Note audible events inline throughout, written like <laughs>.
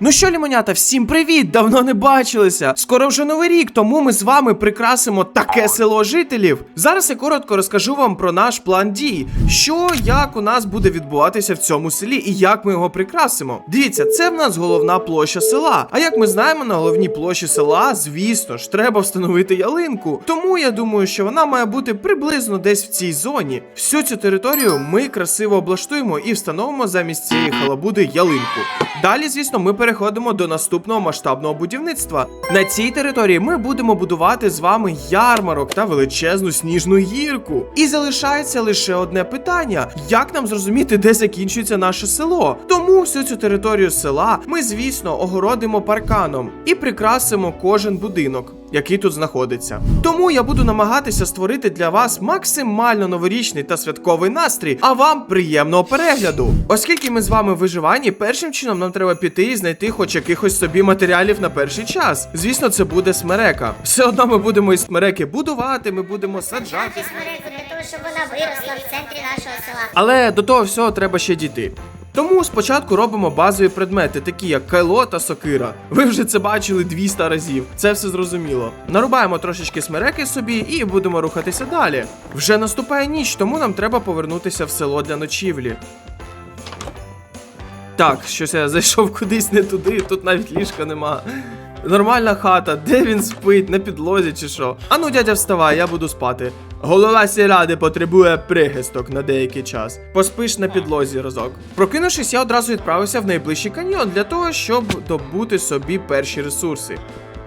Ну що, лімонята, всім привіт! Давно не бачилися. Скоро вже новий рік, тому ми з вами прикрасимо таке село жителів. Зараз я коротко розкажу вам про наш план дій, що як у нас буде відбуватися в цьому селі і як ми його прикрасимо. Дивіться, це в нас головна площа села. А як ми знаємо, на головній площі села, звісно ж, треба встановити ялинку. Тому я думаю, що вона має бути приблизно десь в цій зоні. Всю цю територію ми красиво облаштуємо і встановимо замість цієї халабуди ялинку. Далі, звісно, ми переходимо до наступного масштабного будівництва. На цій території ми будемо будувати з вами ярмарок та величезну сніжну гірку. І залишається лише одне питання: як нам зрозуміти, де закінчується наше село? Тому всю цю територію села ми, звісно, огородимо парканом і прикрасимо кожен будинок. Який тут знаходиться. Тому я буду намагатися створити для вас максимально новорічний та святковий настрій, а вам приємного перегляду. Оскільки ми з вами в виживанні, першим чином нам треба піти і знайти хоч якихось собі матеріалів на перший час. Звісно, це буде смерека. Все одно ми будемо із смереки будувати, ми будемо саджати. Жати смереку для того, щоб вона виросла в центрі нашого села. Але до того всього треба ще дійти. Тому спочатку робимо базові предмети, такі як кайло та сокира. Ви вже це бачили 200 разів, це все зрозуміло. Нарубаємо трошечки смереки собі і будемо рухатися далі. Вже наступає ніч, тому нам треба повернутися в село для ночівлі. Так, щось я зайшов кудись не туди, тут навіть ліжка нема. Нормальна хата, де він спить, на підлозі чи що. Ану, дядя, вставай, я буду спати. Голова сільради потребує прихисток на деякий час. Поспиш на підлозі разок. Прокинувшись, я одразу відправився в найближчий каньйон для того, щоб добути собі перші ресурси.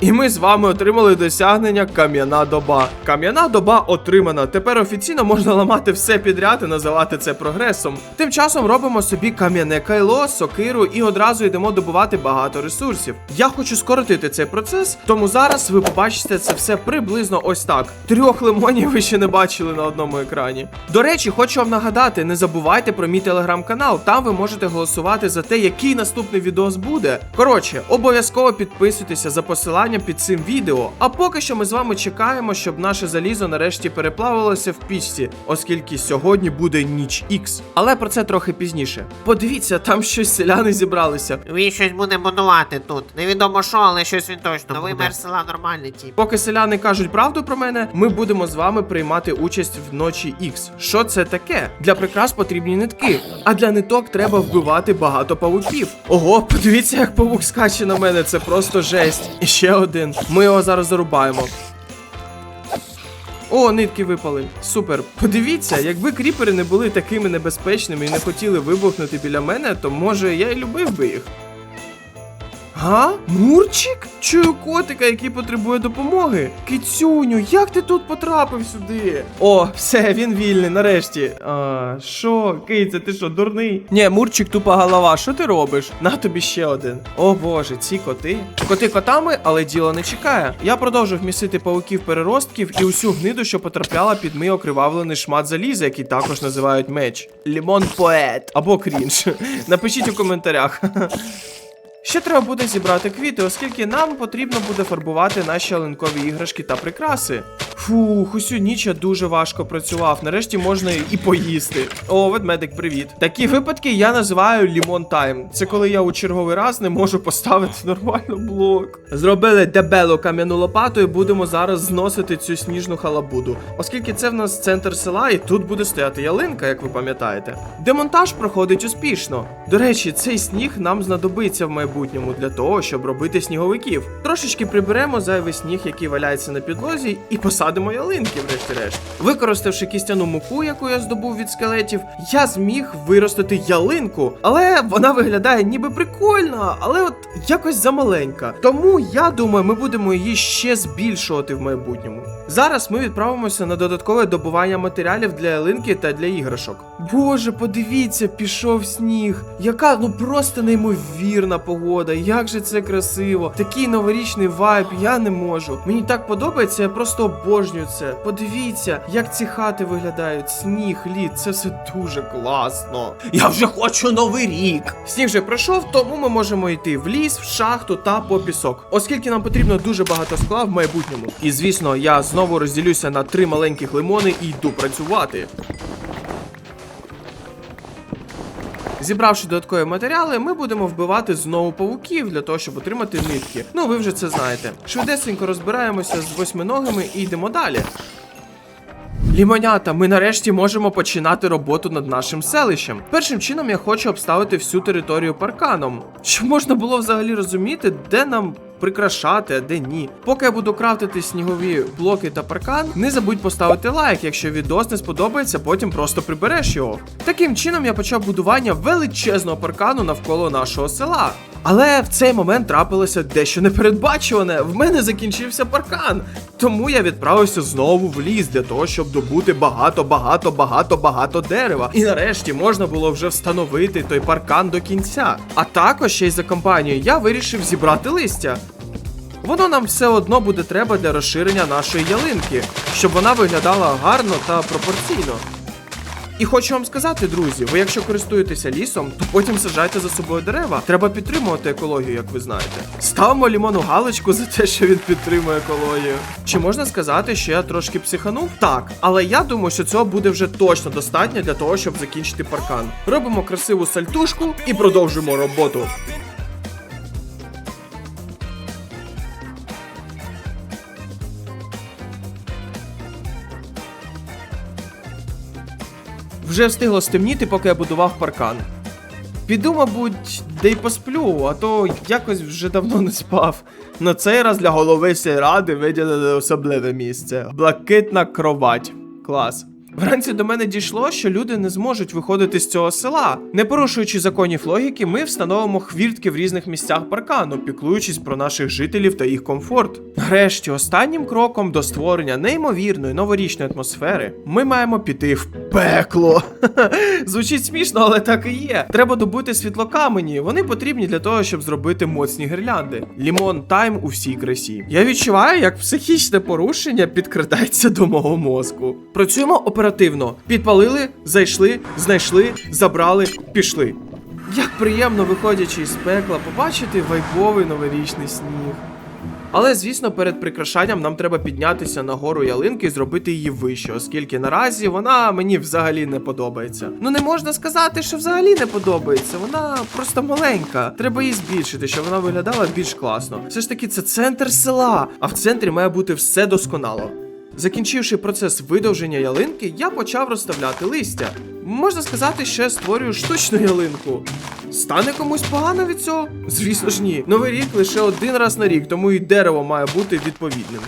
І ми з вами отримали досягнення Кам'яна доба. Кам'яна доба отримана. Тепер офіційно можна ламати все підряд і називати це прогресом. Тим часом робимо собі кам'яне кайло, сокиру і одразу йдемо добувати багато ресурсів. Я хочу скоротити цей процес, тому зараз ви побачите це все приблизно ось так. Трьох лимонів ви ще не бачили на одному екрані. До речі, хочу вам нагадати, не забувайте про мій телеграм-канал. Там ви можете голосувати за те, який наступний відос буде. Коротше, обов'язково підписуйтеся за посиланням під цим відео. А поки що ми з вами чекаємо, щоб наше залізо нарешті переплавилося в пічці, оскільки сьогодні буде ніч Ікс. Але про це трохи пізніше. Подивіться, там щось селяни зібралися. Він щось буде будувати тут. Невідомо що, але щось він точно. Новий мер села нормальний тип. Поки селяни кажуть правду про мене, ми будемо з вами приймати участь в ночі Ікс. Що це таке? Для прикрас потрібні нитки, а для ниток треба вбивати багато павуків. Ого, подивіться, як павук скаче на мене, це просто жесть. І ще один. Ми його зараз зарубаємо. О, нитки випали. Супер. Подивіться, якби кріпери не були такими небезпечними і не хотіли вибухнути біля мене, то може я й любив би їх. Га? Мурчик? Чую котика, який потребує допомоги. Кицюню, як ти тут потрапив сюди? О, все, він вільний, нарешті. А, що, киця, ти що, дурний? Ні, Мурчик тупа голова, що ти робиш? На тобі ще один. О боже, ці коти. Коти котами, але діло не чекає. Я продовжив місити пауків переростків і усю гниду, що потрапляла під мій окривавлений шмат заліза, який також називають меч. Лімон поет або крінж. Напишіть у коментарях. Ще треба буде зібрати квіти, оскільки нам потрібно буде фарбувати наші ялинкові іграшки та прикраси. Фух, усю ніч я дуже важко працював. Нарешті можна і поїсти. О, ведмедик, привіт. Такі випадки я називаю лімон тайм. Це коли я у черговий раз не можу поставити нормально блок. Зробили дебелу кам'яну лопату і будемо зараз зносити цю сніжну халабуду. Оскільки це в нас центр села, і тут буде стояти ялинка, як ви пам'ятаєте. Демонтаж проходить успішно. До речі, цей сніг нам знадобиться в майбутньому для того, щоб робити сніговиків. Трошечки приберемо зайвий сніг, який валяється на підлозі, і посадимо ялинки, врешті-решт. Використавши кістяну муку, яку я здобув від скелетів, я зміг виростити ялинку, але вона виглядає ніби прикольно, але от якось замаленька. Тому я думаю, ми будемо її ще збільшувати в майбутньому. Зараз ми відправимося на додаткове добування матеріалів для ялинки та для іграшок. Боже, подивіться, пішов сніг. Яка ну просто неймовірна погода. Як же це красиво. Такий новорічний вайб, я не можу. Мені так подобається, я просто обожнюю це. Подивіться, як ці хати виглядають. Сніг, лід, це все дуже класно. Я вже хочу новий рік. Сніг вже пройшов, тому ми можемо йти в ліс, в шахту та по пісок. Оскільки нам потрібно дуже багато скла в майбутньому. І звісно, я знову розділюся на три маленьких лимони і йду працювати. Зібравши додаткові матеріали, ми будемо вбивати знову павуків для того, щоб отримати нитки. Ну, ви вже це знаєте. Швидесенько розбираємося з восьминогими і йдемо далі. Лімонята, ми нарешті можемо починати роботу над нашим селищем. Першим чином я хочу обставити всю територію парканом, щоб можна було взагалі розуміти, де нам прикрашати, а де ні. Поки я буду крафтити снігові блоки та паркан, не забудь поставити лайк, якщо відос не сподобається, потім просто прибереш його. Таким чином я почав будування величезного паркану навколо нашого села. Але в цей момент трапилося дещо непередбачуване. В мене закінчився паркан. Тому я відправився знову в ліс для того, щоб добути багато, багато, багато, багато дерева. І нарешті можна було вже встановити той паркан до кінця. А також ще й за компанією я вирішив зібрати листя. Воно нам все одно буде треба для розширення нашої ялинки, щоб вона виглядала гарно та пропорційно. І хочу вам сказати, друзі, ви якщо користуєтеся лісом, то потім саджайте за собою дерева. Треба підтримувати екологію, як ви знаєте. Ставимо лімону галочку за те, що він підтримує екологію. Чи можна сказати, що я трошки психанув? Так, але я думаю, що цього буде вже точно достатньо для того, щоб закінчити паркан. Робимо красиву сальтушку і продовжуємо роботу. Вже встигло стемніти, поки я будував паркан. Піду, мабуть, де й посплю, а то якось вже давно не спав. На цей раз для голови сільради виділили особливе місце блакитна кровать. Клас. Вранці до мене дійшло, що люди не зможуть виходити з цього села. Не порушуючи законів логіки, ми встановимо хвіртки в різних місцях паркану, піклуючись про наших жителів та їх комфорт. Нарешті, останнім кроком до створення неймовірної новорічної атмосфери, ми маємо піти в пекло. <laughs> Звучить смішно, але так і є. Треба добути світлокамені. Вони потрібні для того, щоб зробити моцні гірлянди. Лімон тайм у всій красі. Я відчуваю, як психічне порушення підкрадається до мого мозку. Працюємо оперативно. Підпалили, зайшли, знайшли, забрали, пішли. Як приємно, виходячи із пекла, побачити вайбовий новорічний сніг. Але звісно, перед прикрашанням нам треба піднятися на гору ялинки і зробити її вище, оскільки наразі вона мені взагалі не подобається. Ну не можна сказати, що взагалі не подобається. Вона просто маленька. Треба її збільшити, щоб вона виглядала більш класно. Все ж таки, це центр села, а в центрі має бути все досконало. Закінчивши процес видовження ялинки, я почав розставляти листя. Можна сказати, я створюю штучну ялинку. Стане комусь погано від цього? Звісно ж ні. Новий рік лише один раз на рік, тому і дерево має бути відповідним.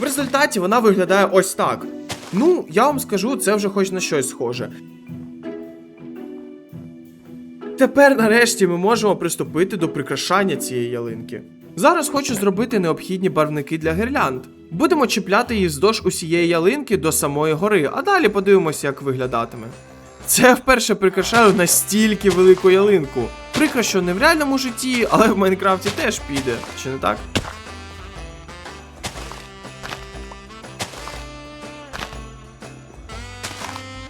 В результаті вона виглядає ось так. Ну, я вам скажу, це вже хоч на щось схоже. Тепер нарешті ми можемо приступити до прикрашання цієї ялинки. Зараз хочу зробити необхідні барвники для гірлянд. Будемо чіпляти її вздовж усієї ялинки до самої гори, а далі подивимося, як виглядатиме. Це я вперше прикрашаю настільки велику ялинку. Прикро, що не в реальному житті, але в Майнкрафті теж піде, чи не так?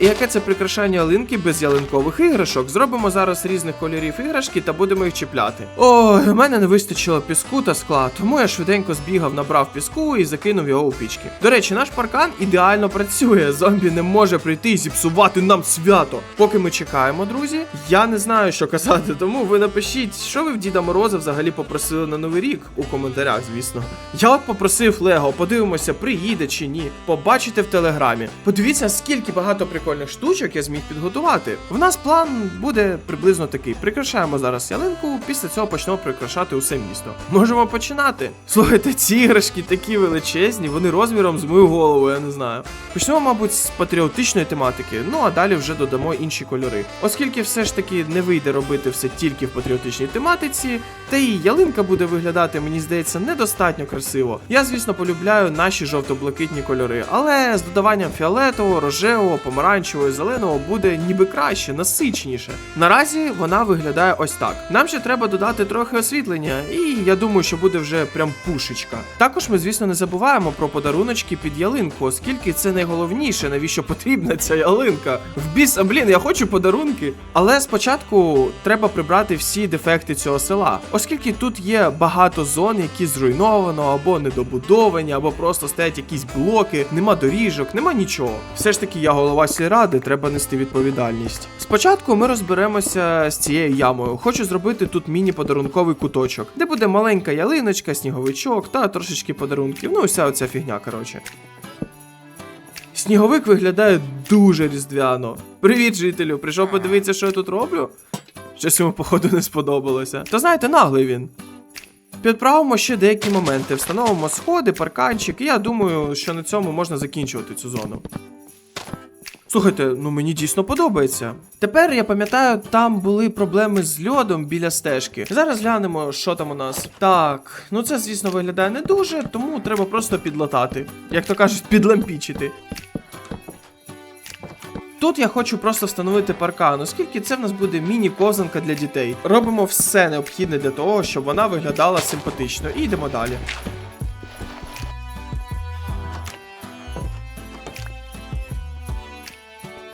І яке це прикрашання ялинки без ялинкових іграшок? Зробимо зараз різних кольорів іграшки та будемо їх чіпляти. Ой, у мене не вистачило піску та скла, тому я швиденько збігав, набрав піску і закинув його у пічки. До речі, наш паркан ідеально працює. Зомбі не може прийти і зіпсувати нам свято. Поки ми чекаємо, друзі, я не знаю, що казати, тому ви напишіть, що ви в Діда Мороза взагалі попросили на новий рік у коментарях, звісно. Я от попросив Лего, подивимося, приїде чи ні. Побачите в телеграмі. Подивіться, скільки багато прикольних штучок я зміг підготувати. В нас план буде приблизно такий: прикрашаємо зараз ялинку, після цього почнемо прикрашати усе місто. Можемо починати. Слухайте, ці іграшки такі величезні, вони розміром з мою голову, я не знаю. Почнемо, мабуть, з патріотичної тематики, ну а далі вже додамо інші кольори. Оскільки все ж таки не вийде робити все тільки в патріотичній тематиці, та і ялинка буде виглядати, мені здається, недостатньо красиво. Я, звісно, полюбляю наші жовто-блакитні кольори, але з додаванням фіолетового, рожевого, помаранчевого помаранчевого і зеленого буде ніби краще, насиченіше. Наразі вона виглядає ось так. Нам ще треба додати трохи освітлення, і я думаю, що буде вже прям пушечка. Також ми, звісно, не забуваємо про подаруночки під ялинку, оскільки це найголовніше, навіщо потрібна ця ялинка. В біс, а блін, я хочу подарунки. Але спочатку треба прибрати всі дефекти цього села, оскільки тут є багато зон, які зруйновано або недобудовані, або просто стоять якісь блоки, нема доріжок, нема нічого. Все ж таки, я голова сільради, треба нести відповідальність. Спочатку ми розберемося з цією ямою. Хочу зробити тут міні-подарунковий куточок, де буде маленька ялиночка, сніговичок та трошечки подарунків. Ну, вся оця фігня, коротше. Сніговик виглядає дуже різдвяно. Привіт, жителю! Прийшов подивитися, що я тут роблю? Щось йому, походу, не сподобалося. Та знаєте, наглий він. Підправимо ще деякі моменти, встановимо сходи, парканчик, і я думаю, що на цьому можна закінчувати цю зону. Слухайте, ну мені дійсно подобається. Тепер я пам'ятаю, там були проблеми з льодом біля стежки. Зараз глянемо, що там у нас. Так, ну це, звісно, виглядає не дуже, тому треба просто підлатати. Як то кажуть, підлампічити. Тут я хочу просто встановити паркан, оскільки це в нас буде міні-ковзанка для дітей. Робимо все необхідне для того, щоб вона виглядала симпатично. І йдемо далі.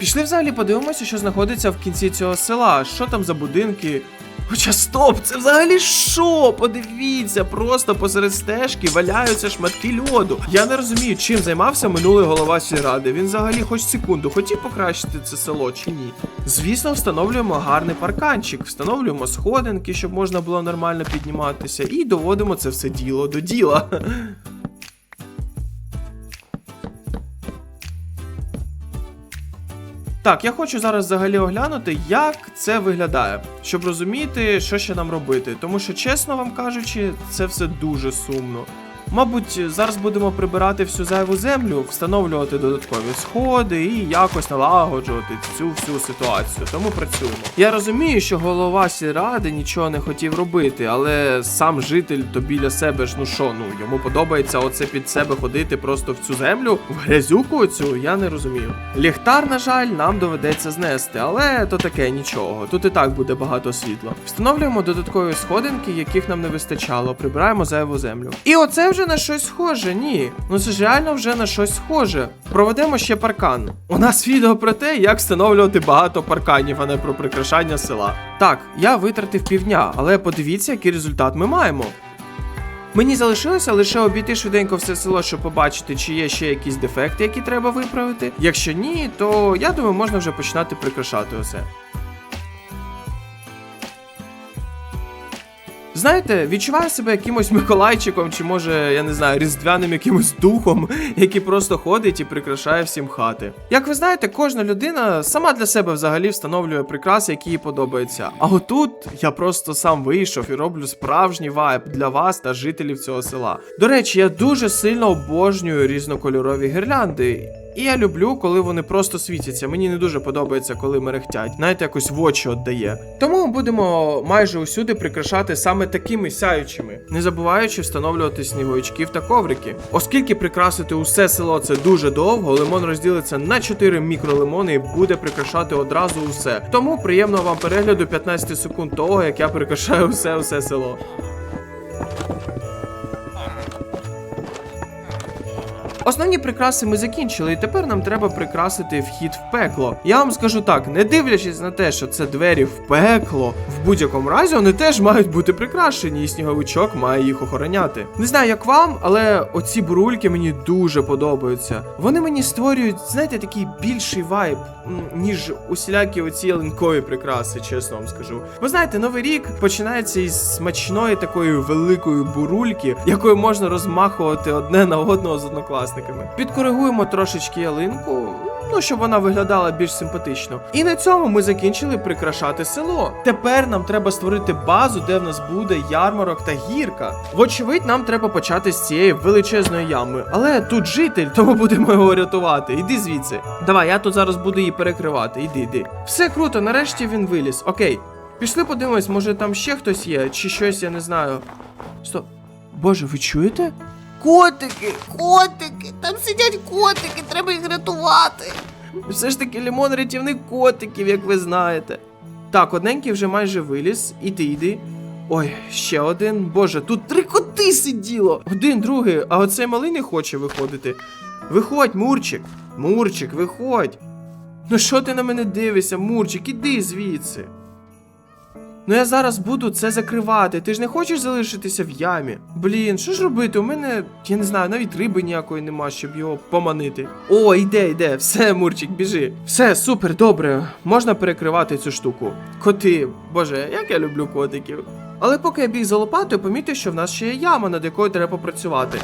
Пішли взагалі подивимося, що знаходиться в кінці цього села. Що там за будинки? Хоча стоп, це взагалі що? Подивіться, просто посеред стежки валяються шматки льоду. Я не розумію, чим займався минулий голова сільради. Він взагалі хоч секунду хотів покращити це село чи ні. Звісно, встановлюємо гарний парканчик, встановлюємо сходинки, щоб можна було нормально підніматися, і доводимо це все діло до діла. Так, я хочу зараз взагалі оглянути, як це виглядає, щоб розуміти, що ще нам робити. Тому що, чесно вам кажучи, це все дуже сумно. Мабуть, зараз будемо прибирати всю зайву землю, встановлювати додаткові сходи і якось налагоджувати цю всю ситуацію. Тому працюємо. Я розумію, що голова сільради нічого не хотів робити, але сам житель то біля себе ж ну що, ну йому подобається оце під себе ходити просто в цю землю, в грязюку цю, я не розумію. Ліхтар, на жаль, нам доведеться знести, але то таке нічого. Тут і так буде багато світла. Встановлюємо додаткові сходинки, яких нам не вистачало, прибираємо зайву землю. І оце вже на щось схоже, ні. Ну це ж реально вже на щось схоже. Проведемо ще паркан. У нас відео про те, як встановлювати багато парканів, а не про прикрашання села. Так, я витратив півдня, але подивіться, який результат ми маємо. Мені залишилося лише обійти швиденько все село, щоб побачити, чи є ще якісь дефекти, які треба виправити. Якщо ні, то я думаю, можна вже починати прикрашати усе. Знаєте, відчуваю себе якимось Миколайчиком, чи може, я не знаю, різдвяним якимось духом, який просто ходить і прикрашає всім хати. Як ви знаєте, кожна людина сама для себе взагалі встановлює прикраси, які їй подобаються. А отут я просто сам вийшов і роблю справжній вайб для вас та жителів цього села. До речі, я дуже сильно обожнюю різнокольорові гірлянди. І я люблю, коли вони просто світяться. Мені не дуже подобається, коли мерехтять. Знаєте, якось в очі віддає. Тому будемо майже усюди прикрашати саме такими сяючими, не забуваючи встановлювати сніговичків та коврики. Оскільки прикрасити усе село це дуже довго, лимон розділиться на 4 мікролимони і буде прикрашати одразу усе. Тому приємного вам перегляду 15 секунд того, як я прикрашаю усе усе село. Основні прикраси ми закінчили, і тепер нам треба прикрасити вхід в пекло. Я вам скажу так, не дивлячись на те, що це двері в пекло, в будь-якому разі вони теж мають бути прикрашені, і сніговичок має їх охороняти. Не знаю, як вам, але оці бурульки мені дуже подобаються. Вони мені створюють, знаєте, такий більший вайб, ніж усілякі оці ялинкові прикраси, чесно вам скажу. Ви знаєте, новий рік починається із смачної такої великої бурульки, якою можна розмахувати одне на одного з однокласниками. Підкоригуємо трошечки ялинку. Ну, щоб вона виглядала більш симпатично. І на цьому ми закінчили прикрашати село. Тепер нам треба створити базу, де в нас буде ярмарок та гірка. Вочевидь, нам треба почати з цієї величезної ями. Але тут житель, <laughs> тому будемо його рятувати. Іди звідси. Давай, я тут зараз буду її перекривати. Іди, іди. Все круто, нарешті він виліз. Окей. Пішли подивимось, може там ще хтось є, чи щось, я не знаю. Стоп. Боже, ви чуєте? Котики, котики, там сидять котики, треба їх рятувати. Все ж таки лімон рятівник котиків, як ви знаєте. Так, одненький вже майже виліз, іди йди. Ой, ще один. Боже, тут три коти сиділо. Один, другий, а оцей малий не хоче виходити. Виходь, Мурчик. Мурчик, виходь. Ну що ти на мене дивишся, Мурчик, іди звідси. Ну я зараз буду це закривати. Ти ж не хочеш залишитися в ямі? Блін, що ж робити? У мене, я не знаю, навіть риби ніякої нема, щоб його поманити. О, йде, йде, все, Мурчик, біжи. Все, супер, добре. Можна перекривати цю штуку. Коти, боже, як я люблю котиків. Але поки я біг за лопатою, помітив, що в нас ще є яма, над якою треба попрацювати.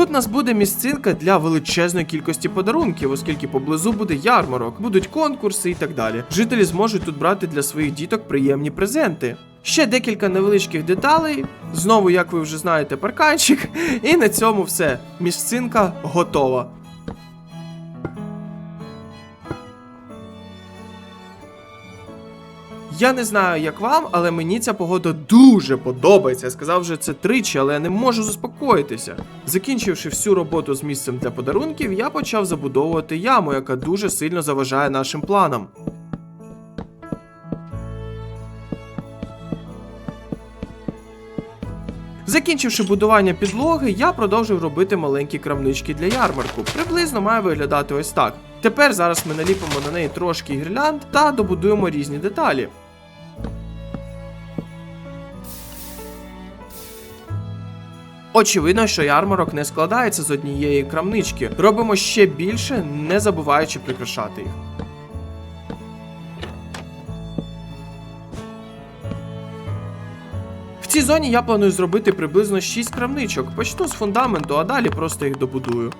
Тут у нас буде місцинка для величезної кількості подарунків, оскільки поблизу буде ярмарок, будуть конкурси і так далі. Жителі зможуть тут брати для своїх діток приємні презенти. Ще декілька невеличких деталей. Знову, як ви вже знаєте, парканчик. <laughs> І на цьому все. Місцинка готова. Я не знаю, як вам, але мені ця погода дуже подобається. Я сказав вже це тричі, але я не можу заспокоїтися. Закінчивши всю роботу з місцем для подарунків, я почав забудовувати яму, яка дуже сильно заважає нашим планам. Закінчивши будування підлоги, я продовжив робити маленькі крамнички для ярмарку. Приблизно має виглядати ось так. Тепер зараз ми наліпимо на неї трошки гірлянд та добудуємо різні деталі. Очевидно, що ярмарок не складається з однієї крамнички. Робимо ще більше, не забуваючи прикрашати їх. В цій зоні я планую зробити приблизно 6 крамничок. Почну з фундаменту, а далі просто їх добудую.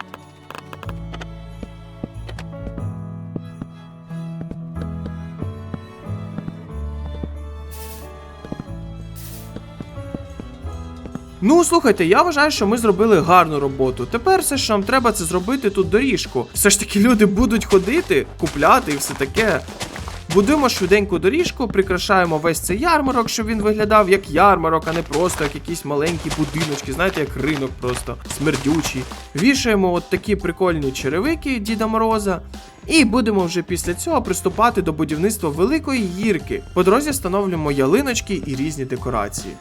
Ну, слухайте, я вважаю, що ми зробили гарну роботу. Тепер все, що нам треба, це зробити тут доріжку. Все ж таки люди будуть ходити, купляти і все таке. Будуємо швиденьку доріжку, прикрашаємо весь цей ярмарок, щоб він виглядав як ярмарок, а не просто як якісь маленькі будиночки, знаєте, як ринок просто смердючий. Вішаємо от такі прикольні черевики Діда Мороза. І будемо вже після цього приступати до будівництва великої гірки. По дорозі встановлюємо ялиночки і різні декорації.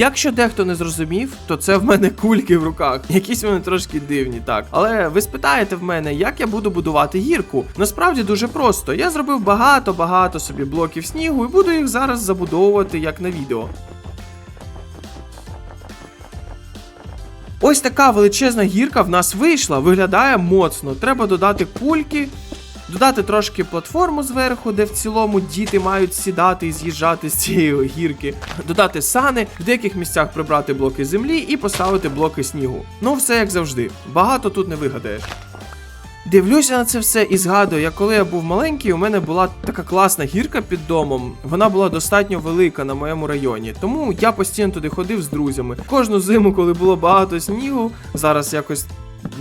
Якщо дехто не зрозумів, то це в мене кульки в руках. Якісь вони трошки дивні, так. Але ви спитаєте в мене, як я буду будувати гірку? Насправді дуже просто. Я зробив багато-багато собі блоків снігу і буду їх зараз забудовувати як на відео. Ось така величезна гірка в нас вийшла, виглядає моцно. Треба додати кульки, додати трошки платформу зверху, де в цілому діти мають сідати і з'їжджати з цієї гірки, додати сани, в деяких місцях прибрати блоки землі і поставити блоки снігу. Ну, все як завжди. Багато тут не вигадаєш. Дивлюся на це все і згадую, як коли я був маленький, у мене була така класна гірка під домом. Вона була достатньо велика на моєму районі, тому я постійно туди ходив з друзями. Кожну зиму, коли було багато снігу, зараз якось.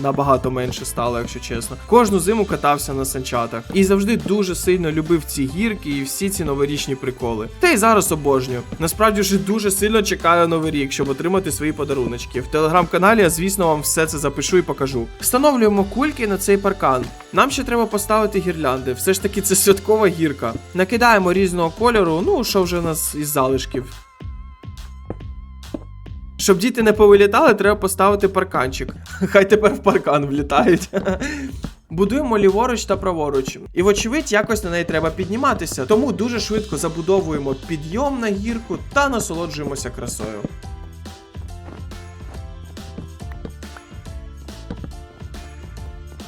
Набагато менше стало, якщо чесно. Кожну зиму катався на санчатах і завжди дуже сильно любив ці гірки і всі ці новорічні приколи. Та й зараз обожнюю. Насправді вже дуже сильно чекаю новий рік, щоб отримати свої подаруночки. В телеграм-каналі я, звісно, вам все це запишу і покажу. Встановлюємо кульки на цей паркан. Нам ще треба поставити гірлянди. Все ж таки, це святкова гірка. Накидаємо різного кольору, ну що вже у нас із залишків. Щоб діти не повилітали, треба поставити парканчик. <laughs> Хай тепер в паркан влітають. <laughs> Будуємо ліворуч та праворуч. І, вочевидь, якось на неї треба підніматися. Тому дуже швидко забудовуємо підйом на гірку та насолоджуємося красою.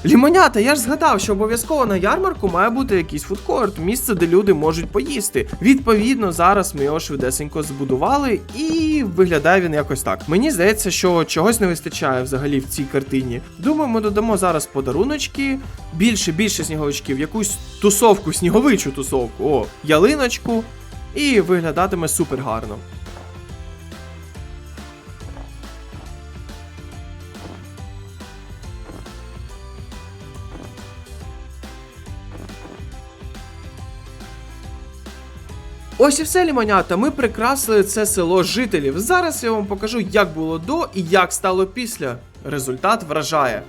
Лімонята, я ж згадав, що обов'язково на ярмарку має бути якийсь фудкорт, місце, де люди можуть поїсти. Відповідно, зараз ми його швидесенько збудували, і виглядає він якось так. Мені здається, що чогось не вистачає взагалі в цій картині. Думаю, ми додамо зараз подаруночки, більше більше сніговичків, якусь тусовку, сніговичу тусовку, о, ялиночку, і виглядатиме супер гарно. Ось і все, лімонята. Ми прикрасили це село жителів. Зараз я вам покажу, як було до і як стало після. Результат вражає.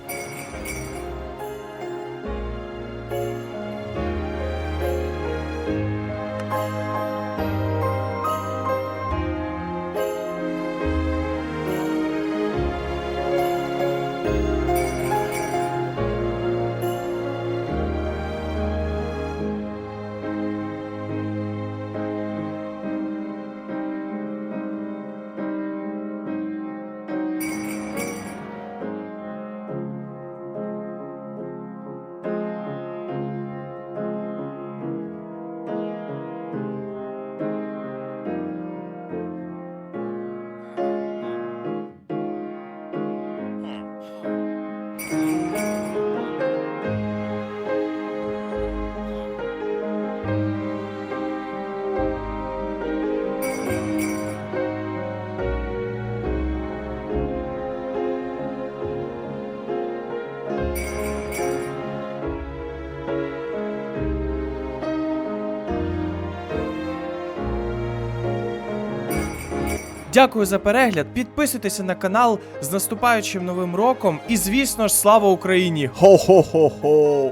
Дякую за перегляд. Підписуйтеся на канал з наступаючим новим роком. І звісно ж, слава Україні! Хо-хо-хо-хо!